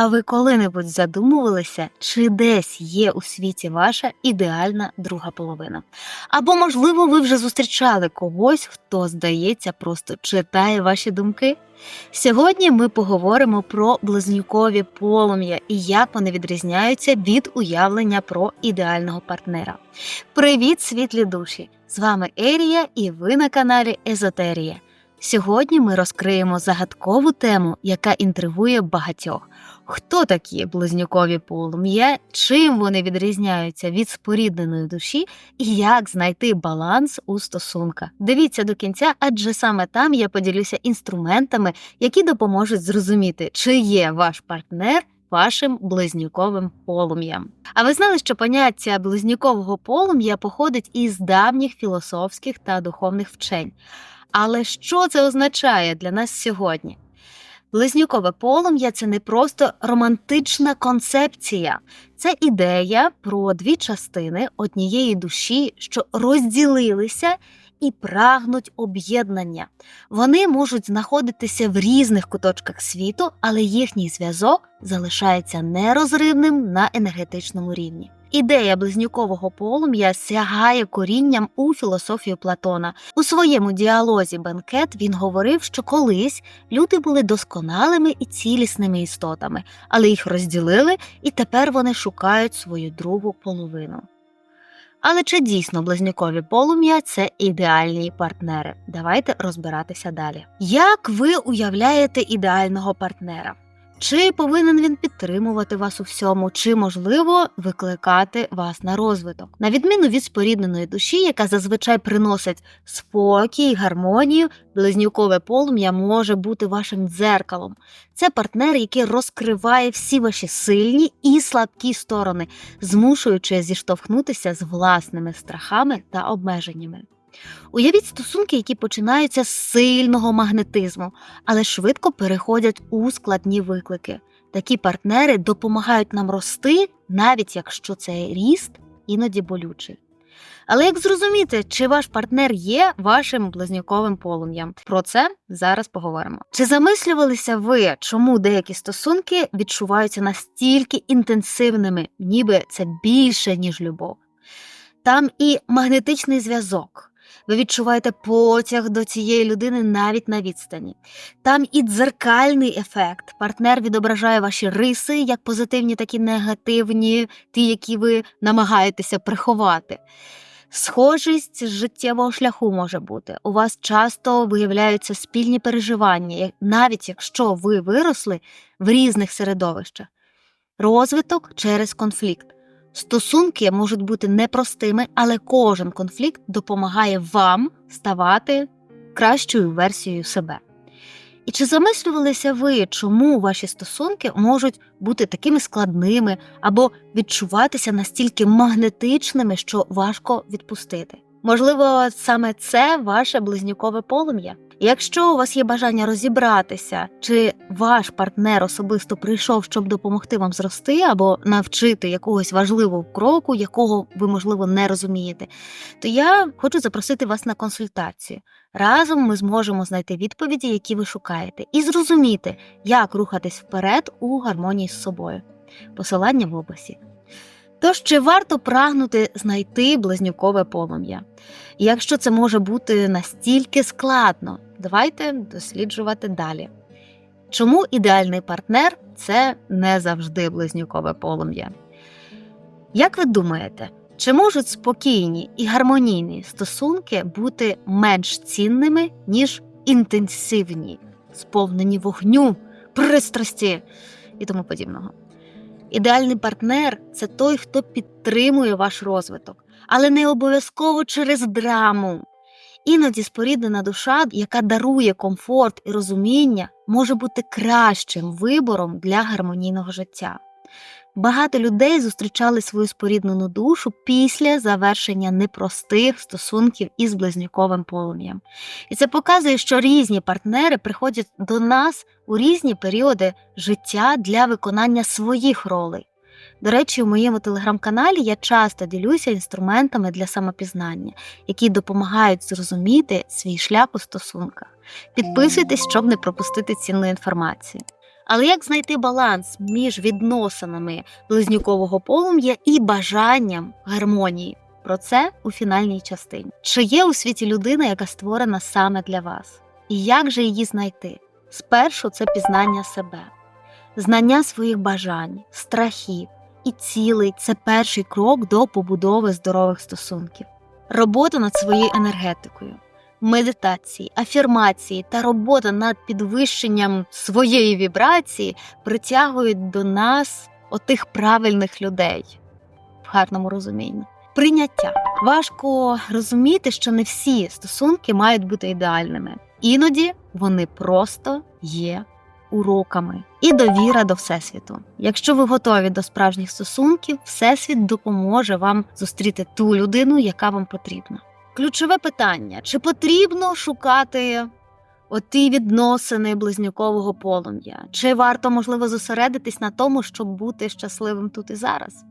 А ви коли-небудь задумувалися, чи десь є у світі ваша ідеальна друга половина? Або, можливо, ви вже зустрічали когось, хто, здається, просто читає ваші думки? Сьогодні ми поговоримо про близнюкові полум'я і як вони відрізняються від уявлення про ідеального партнера. Привіт, світлі душі! З вами Ерія, і ви на каналі Езотерія. Сьогодні ми розкриємо загадкову тему, яка інтригує багатьох. Хто такі близнюкові полум'я, чим вони відрізняються від спорідненої душі, і як знайти баланс у стосунках? Дивіться до кінця, адже саме там я поділюся інструментами, які допоможуть зрозуміти, чи є ваш партнер вашим близнюковим полум'ям. А ви знали, що поняття близнюкового полум'я походить із давніх філософських та духовних вчень. Але що це означає для нас сьогодні? Близнюкове полум'я це не просто романтична концепція, це ідея про дві частини однієї душі, що розділилися і прагнуть об'єднання. Вони можуть знаходитися в різних куточках світу, але їхній зв'язок залишається нерозривним на енергетичному рівні. Ідея близнюкового полум'я сягає корінням у філософію Платона. У своєму діалозі Бенкет він говорив, що колись люди були досконалими і цілісними істотами, але їх розділили, і тепер вони шукають свою другу половину. Але чи дійсно близнюкові полум'я це ідеальні партнери? Давайте розбиратися далі. Як ви уявляєте ідеального партнера? Чи повинен він підтримувати вас у всьому, чи можливо викликати вас на розвиток, на відміну від спорідненої душі, яка зазвичай приносить спокій, гармонію, близнюкове полум'я може бути вашим дзеркалом. Це партнер, який розкриває всі ваші сильні і слабкі сторони, змушуючи зіштовхнутися з власними страхами та обмеженнями. Уявіть стосунки, які починаються з сильного магнетизму, але швидко переходять у складні виклики. Такі партнери допомагають нам рости, навіть якщо цей ріст іноді болючий. Але як зрозуміти, чи ваш партнер є вашим близнюковим полум'ям? Про це зараз поговоримо. Чи замислювалися ви, чому деякі стосунки відчуваються настільки інтенсивними, ніби це більше, ніж любов? Там і магнетичний зв'язок. Ви відчуваєте потяг до цієї людини навіть на відстані. Там і дзеркальний ефект. Партнер відображає ваші риси, як позитивні, так і негативні, ті, які ви намагаєтеся приховати. Схожість з життєвого шляху може бути. У вас часто виявляються спільні переживання, навіть якщо ви виросли в різних середовищах. Розвиток через конфлікт. Стосунки можуть бути непростими, але кожен конфлікт допомагає вам ставати кращою версією себе. І чи замислювалися ви, чому ваші стосунки можуть бути такими складними або відчуватися настільки магнетичними, що важко відпустити? Можливо, саме це ваше близнюкове полум'я? Якщо у вас є бажання розібратися, чи ваш партнер особисто прийшов, щоб допомогти вам зрости або навчити якогось важливого кроку, якого ви, можливо, не розумієте, то я хочу запросити вас на консультацію. Разом ми зможемо знайти відповіді, які ви шукаєте, і зрозуміти, як рухатись вперед у гармонії з собою. Посилання в описі. Тож чи варто прагнути знайти близнюкове полум'я? І якщо це може бути настільки складно, давайте досліджувати далі. Чому ідеальний партнер це не завжди близнюкове полум'я? Як ви думаєте, чи можуть спокійні і гармонійні стосунки бути менш цінними, ніж інтенсивні, сповнені вогню, пристрасті і тому подібного? Ідеальний партнер це той, хто підтримує ваш розвиток, але не обов'язково через драму. Іноді споріднена душа, яка дарує комфорт і розуміння, може бути кращим вибором для гармонійного життя. Багато людей зустрічали свою споріднену душу після завершення непростих стосунків із близнюковим полум'ям. І це показує, що різні партнери приходять до нас у різні періоди життя для виконання своїх ролей. До речі, у моєму телеграм-каналі я часто ділюся інструментами для самопізнання, які допомагають зрозуміти свій шлях у стосунках. Підписуйтесь, щоб не пропустити цінну інформацію. Але як знайти баланс між відносинами близнюкового полум'я і бажанням гармонії? Про це у фінальній частині. Чи є у світі людина, яка створена саме для вас? І як же її знайти? Спершу це пізнання себе, знання своїх бажань, страхів і цілей це перший крок до побудови здорових стосунків, робота над своєю енергетикою, медитації, афірмації та робота над підвищенням своєї вібрації притягують до нас отих правильних людей в гарному розумінні. Прийняття важко розуміти, що не всі стосунки мають бути ідеальними. Іноді вони просто є уроками і довіра до всесвіту. Якщо ви готові до справжніх стосунків, всесвіт допоможе вам зустріти ту людину, яка вам потрібна. Ключове питання: чи потрібно шукати оті відносини близнюкового полум'я? Чи варто можливо зосередитись на тому, щоб бути щасливим тут і зараз?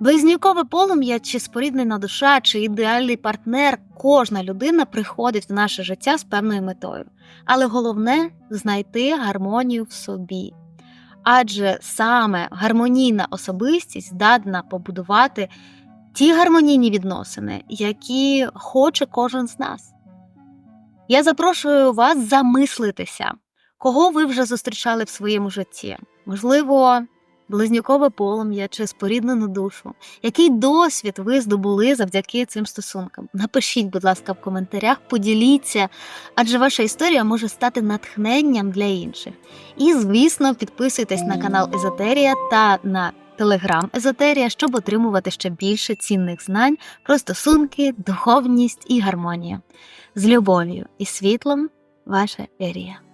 Близнюкове полум'я, чи споріднена душа, чи ідеальний партнер, кожна людина приходить в наше життя з певною метою. Але головне знайти гармонію в собі. Адже саме гармонійна особистість здатна побудувати ті гармонійні відносини, які хоче кожен з нас. Я запрошую вас замислитися, кого ви вже зустрічали в своєму житті. Можливо, близнюкове полум'я чи споріднену душу. Який досвід ви здобули завдяки цим стосункам? Напишіть, будь ласка, в коментарях, поділіться, адже ваша історія може стати натхненням для інших. І, звісно, підписуйтесь на канал Езотерія та на телеграм Езотерія, щоб отримувати ще більше цінних знань про стосунки, духовність і гармонію. З любов'ю і світлом, ваша Ерія.